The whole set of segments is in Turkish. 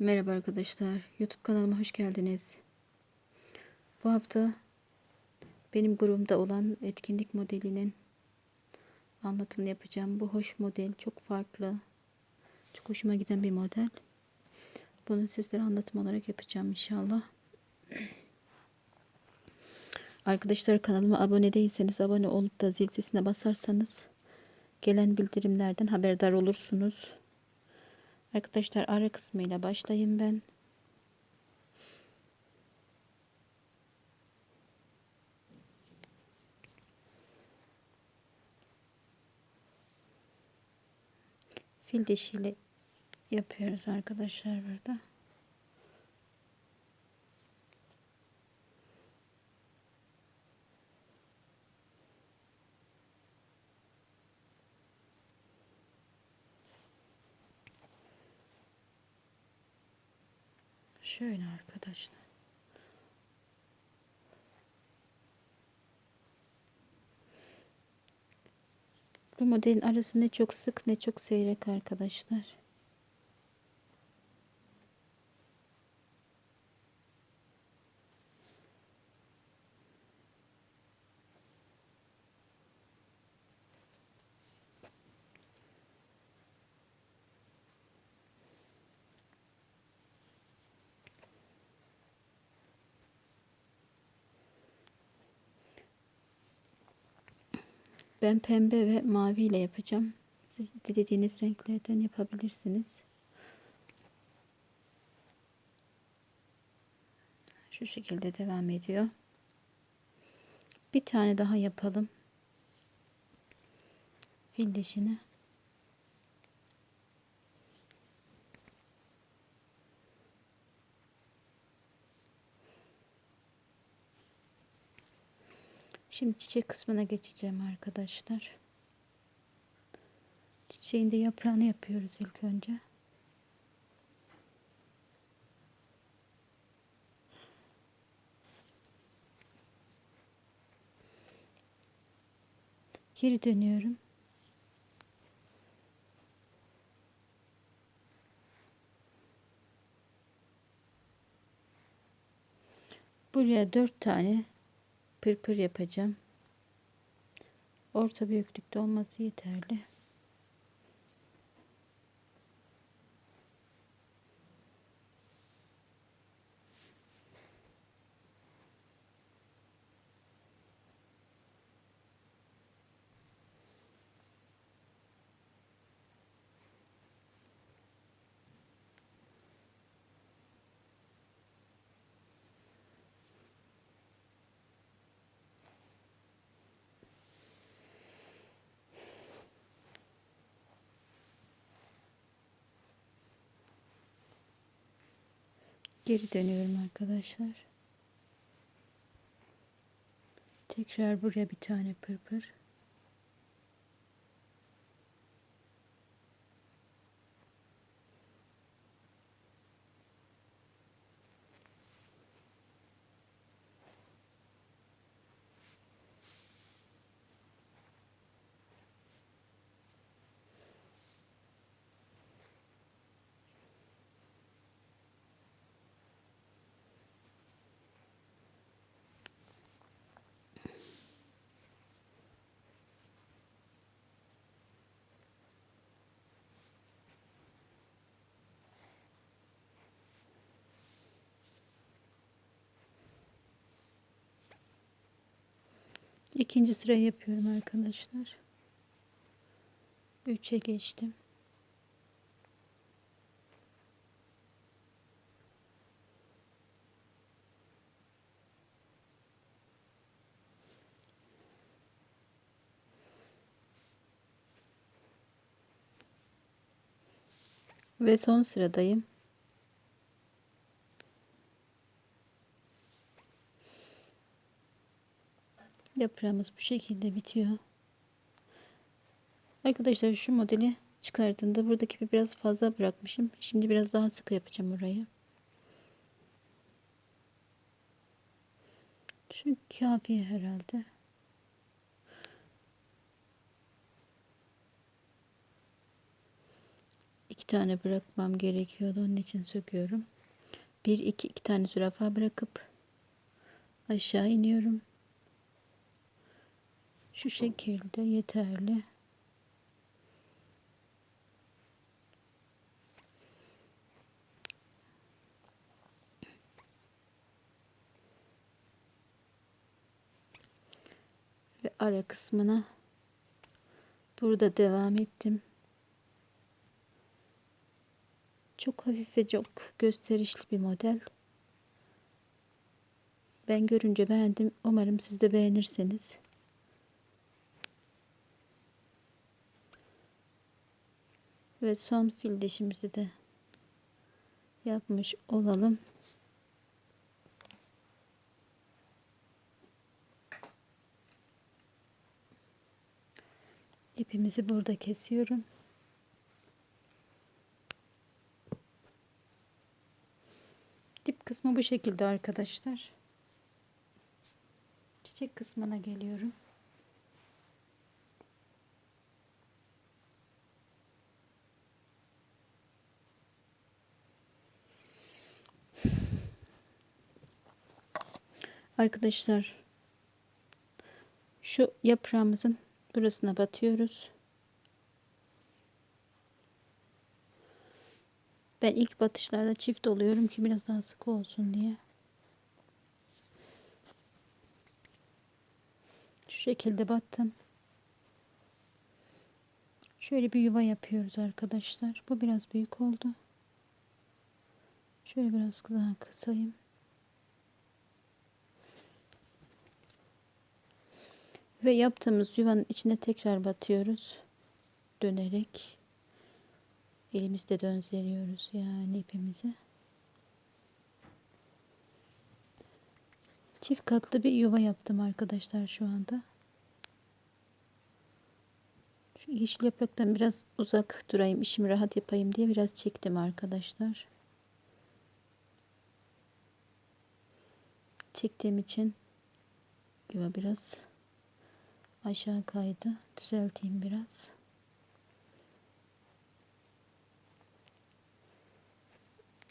Merhaba arkadaşlar. YouTube kanalıma hoş geldiniz. Bu hafta benim grubumda olan etkinlik modelinin anlatımını yapacağım. Bu hoş model çok farklı. Çok hoşuma giden bir model. Bunu sizlere anlatım olarak yapacağım inşallah. Arkadaşlar kanalıma abone değilseniz abone olup da zil sesine basarsanız gelen bildirimlerden haberdar olursunuz. Arkadaşlar ara kısmıyla başlayayım ben. Fil dişiyle yapıyoruz arkadaşlar burada. Şöyle arkadaşlar. Bu modelin arası ne çok sık ne çok seyrek arkadaşlar. Ben pembe ve mavi ile yapacağım. Siz dilediğiniz renklerden yapabilirsiniz. Şu şekilde devam ediyor. Bir tane daha yapalım. Fil dişini. Şimdi çiçek kısmına geçeceğim arkadaşlar. Çiçeğin de yaprağını yapıyoruz ilk önce. Geri dönüyorum. Buraya dört tane pırpır yapacağım. Orta büyüklükte olması yeterli. Geri dönüyorum arkadaşlar. Tekrar buraya bir tane pırpır. İkinci sırayı yapıyorum arkadaşlar. Üçe geçtim. Ve son sıradayım. Yaprağımız bu şekilde bitiyor. Arkadaşlar şu modeli çıkardığımda buradaki bir biraz fazla bırakmışım. Şimdi biraz daha sıkı yapacağım orayı. Şu kafi herhalde. iki tane bırakmam gerekiyordu. Onun için söküyorum. Bir, iki, iki tane zürafa bırakıp aşağı iniyorum. Şu şekilde yeterli. Ve ara kısmına burada devam ettim. Çok hafif ve çok gösterişli bir model. Ben görünce beğendim. Umarım siz de beğenirsiniz. Ve son fil dişimizi de yapmış olalım. İpimizi burada kesiyorum. Dip kısmı bu şekilde arkadaşlar. Çiçek kısmına geliyorum. Arkadaşlar şu yaprağımızın burasına batıyoruz. Ben ilk batışlarda çift oluyorum ki biraz daha sık olsun diye. Şu şekilde battım. Şöyle bir yuva yapıyoruz arkadaşlar. Bu biraz büyük oldu. Şöyle biraz daha kısayım. Ve yaptığımız yuvanın içine tekrar batıyoruz. Dönerek. Elimizde döndürüyoruz yani ipimizi. Çift katlı bir yuva yaptım arkadaşlar şu anda. Şu yeşil yapraktan biraz uzak durayım, işimi rahat yapayım diye biraz çektim arkadaşlar. Çektiğim için yuva biraz aşağı kaydı. Düzelteyim biraz.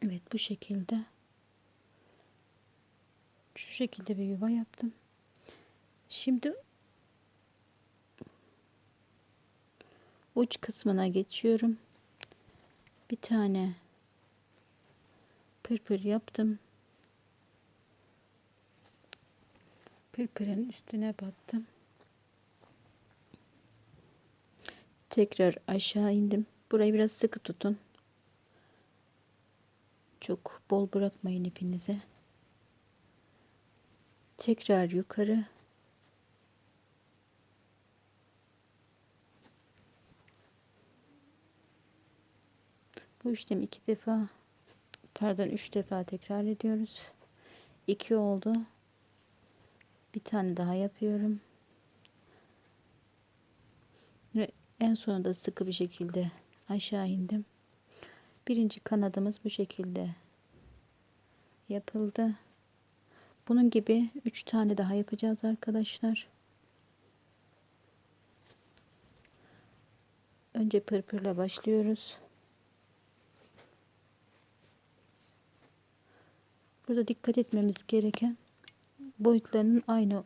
Evet bu şekilde. Şu şekilde bir yuva yaptım. Şimdi uç kısmına geçiyorum. Bir tane pırpır yaptım. Pırpırın üstüne battım. Tekrar aşağı indim. Burayı biraz sıkı tutun. Çok bol bırakmayın ipinize. Tekrar yukarı. Bu işlemi iki defa pardon üç defa tekrar ediyoruz. İki oldu. Bir tane daha yapıyorum. En sonunda sıkı bir şekilde aşağı indim. Birinci kanadımız bu şekilde yapıldı. Bunun gibi 3 tane daha yapacağız arkadaşlar. Önce pırpırla başlıyoruz. Burada dikkat etmemiz gereken boyutlarının aynı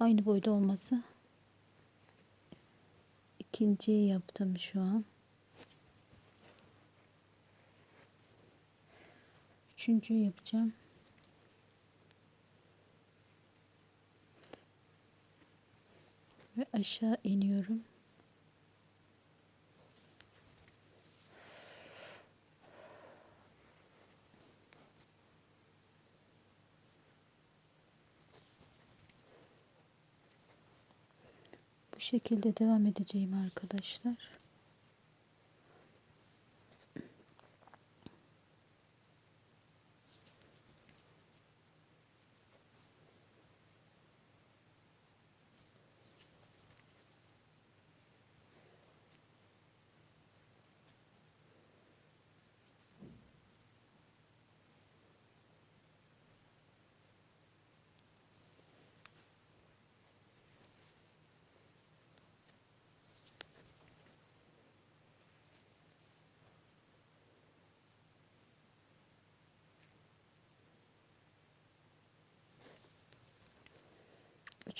aynı boyda olması. İkinciyi yaptım şu an. Üçüncüyü yapacağım. Ve aşağı iniyorum. Şekilde devam edeceğim arkadaşlar.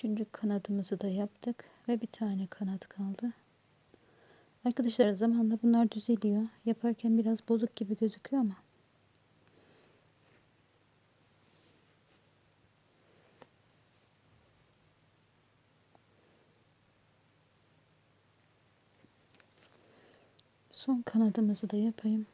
Üçüncü kanadımızı da yaptık ve bir tane kanat kaldı. Arkadaşlar zamanla bunlar düzeliyor. Yaparken biraz bozuk gibi gözüküyor ama. Son kanadımızı da yapayım.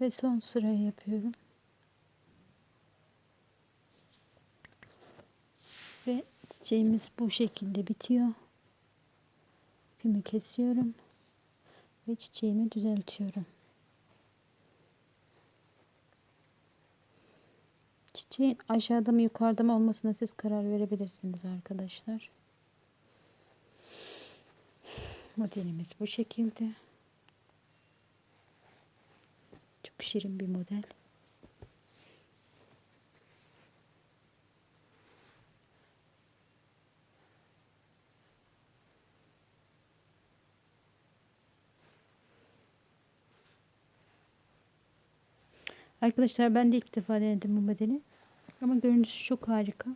Ve son sırayı yapıyorum. Ve çiçeğimiz bu şekilde bitiyor. İpimi kesiyorum. Ve çiçeğimi düzeltiyorum. Çiçeğin aşağıda mı yukarıda mı olmasına siz karar verebilirsiniz arkadaşlar. Modelimiz bu şekilde. Çok şirin bir model. Arkadaşlar ben de ilk defa denedim bu modeli. Ama görüntüsü çok harika.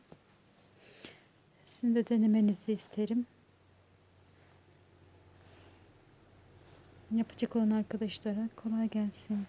Sizin de denemenizi isterim. Yapacak olan arkadaşlara kolay gelsin.